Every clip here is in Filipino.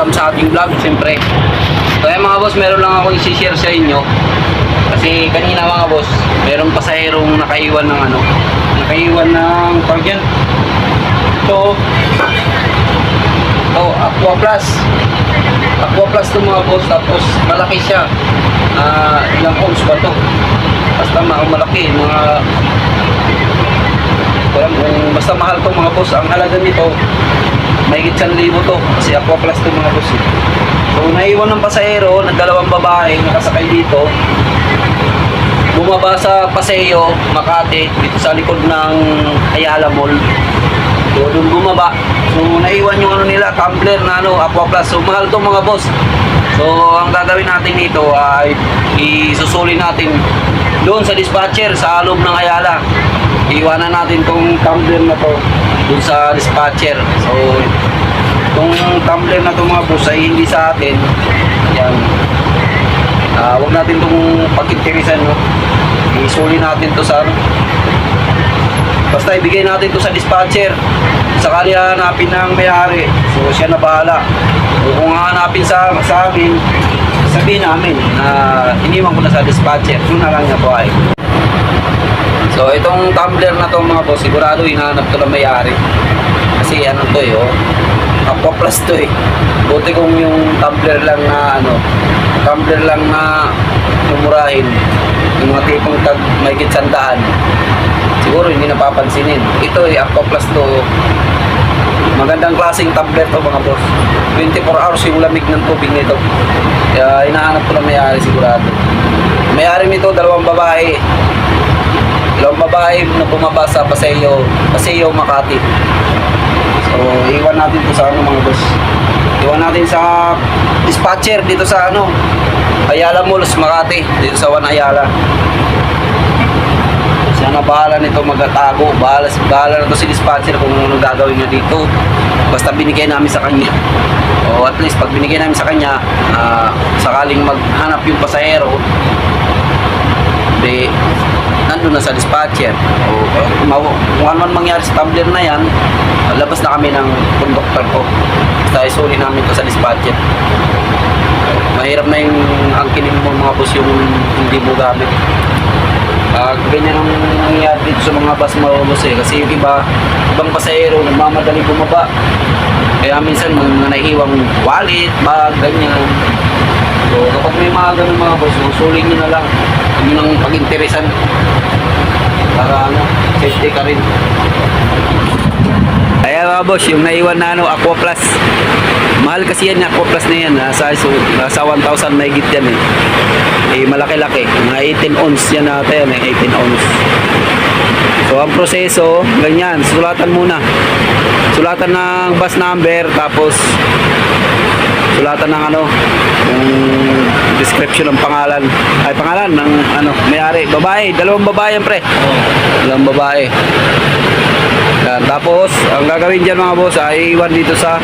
welcome sa ating vlog, siyempre. So ayan mga boss, meron lang ako i-share sa inyo. Kasi kanina mga boss, meron pasaherong nakaiwan ng ano, nakaiwan ng pagyan. Ito, ito, Aqua Plus. Aqua Plus to mga boss, tapos malaki siya. Ah, ilang ounce ba to? Basta ma- malaki, mga walang kung basta mahal to mga boss. Ang halaga nito, may gitsan libo to. Kasi Aqua Plus to mga boss. eh. So naiwan ng pasahero ng dalawang babae nakasakay dito. Bumaba sa Paseo, Makati, dito sa likod ng Ayala Mall. So doon bumaba. So naiwan yung ano nila, tumbler na ano, Aqua Plus. So mahal to mga boss. So ang gagawin natin dito ay isusuli natin doon sa dispatcher sa loob ng Ayala. Iwanan natin tong tumbler na to doon sa dispatcher. So Itong tumbler na to mga boss ay hindi sa atin. Yan. Ah, wag natin itong pag-interesan, no? Isuli natin to sa ano. Basta ibigay natin to sa dispatcher. Sakali hanapin ng may-ari. So siya na bahala. So, kung hanapin sa, sa amin, sabihin namin na iniwan ko na sa dispatcher. Yun na lang na po ay. So itong tumbler na to mga boss, sigurado hinahanap to ng may-ari. Kasi ano to eh, oh. Aqua Plus to eh. Buti kung yung tumbler lang na ano, tumbler lang na mumurahin. Yung mga tipong tag may sandaan. Siguro hindi napapansinin. Ito eh, Aqua Plus to. Magandang klaseng tumbler to mga boss. 24 hours yung lamig ng tubig nito. Kaya hinahanap ko na may-ari sigurado. May-ari nito, dalawang babae. Babae na bumaba sa Paseo, Paseo Makati. So, iwan natin to sa ano mga boss. Iwan natin sa dispatcher dito sa ano, Ayala Malls, Makati. Dito sa One Ayala. Siya na bahala nito magatago. Bahala, bahala na to si dispatcher kung ano gagawin niya dito. Basta binigay namin sa kanya. O at least pag binigay namin sa kanya, ah, sakaling maghanap yung pasahero, di nandun na sa dispatcher. O maw- kung ano man mangyari sa tumbler na yan, labas na kami ng conductor ko. Basta isuli namin to sa dispatcher. Mahirap na yung angkinin mo mga boss yung hindi mo gamit. Ah, ganyan ang nangyayari dito sa mga bus mga eh. Kasi yung iba, ibang pasahero, nagmamadali bumaba. Kaya minsan mga naiiwang wallet, bag, ganyan. So kapag may mga ganun mga boss, usulin nyo na lang. Huwag nyo nang pag-interesan. Para ano, safety ka rin. Ayan mga boss, yung naiwan na ano, Aqua Plus. Mahal kasi yan, Aqua Plus na yan. Nasa, so, nasa 1,000 may git yan eh. Eh, malaki-laki. Mga 18 ounce yan natin yan eh, 18 ounce. So, ang proseso, ganyan. Sulatan muna. Sulatan ng bus number, tapos sulatan ng ano, yung description ng pangalan. Ay, pangalan ng ano, may-ari. Babae, dalawang babae pre. Dalawang babae. Yan. Tapos, ang gagawin dyan mga boss ay iwan dito sa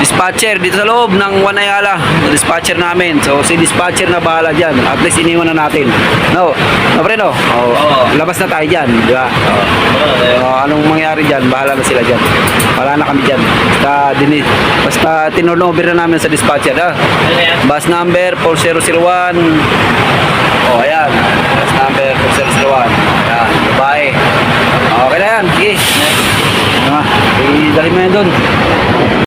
dispatcher dito sa loob ng Wanayala dispatcher namin. So si dispatcher na bahala dyan. At least iniwan na natin. No? No pre no? Oh, Oo. labas na tayo dyan di ba? Oh, anong mangyari dyan? Bahala na sila dyan. Wala na kami dyan. Basta, dini, basta tinunover na namin sa dispatcher ha? Bus number 4001 oh ayan